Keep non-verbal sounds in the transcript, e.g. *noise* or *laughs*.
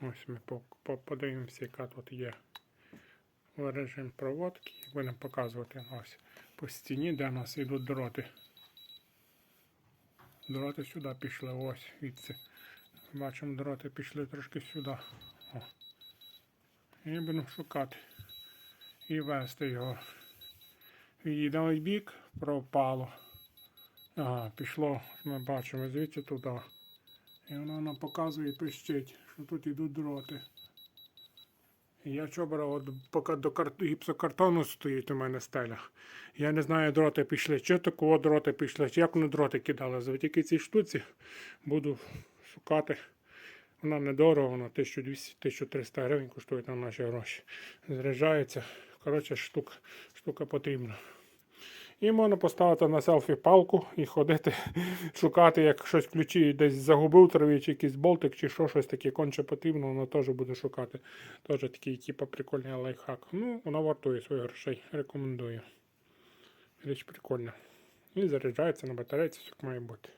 Ось ми по- по- подивимося, яка тут є режим проводки. Будемо показувати ось по стіні, де у нас йдуть дроти. Дроти сюди пішли, ось звідси. Бачимо, дроти пішли трошки сюди. О. І будемо шукати. І вести його. Віддали бік, пропало. Ага, пішло, ми бачимо звідси туди. І воно нам показує і пищить, що тут йдуть дроти. І я чобра, от поки до кар... гіпсокартону стоїть у мене стеля. Я не знаю, дроти пішли. Чи такого дроти пішли, чи як вони дроти кидали. Завдяки цій штуці буду шукати. Вона недорого, вона 1200-1300 гривень коштує на наші гроші. Заряджається. Коротше, штука, штука потрібна. І можна поставити на селфі палку і ходити, *laughs* шукати, як щось ключі десь загубив траві, чи якийсь болтик, чи що, щось таке конче потрібно, воно теж буде шукати. Теж такий, типу, прикольний лайфхак. Ну, воно вартує своїх грошей. Рекомендую. Річ прикольна. І заряджається на батарейці, все як має бути.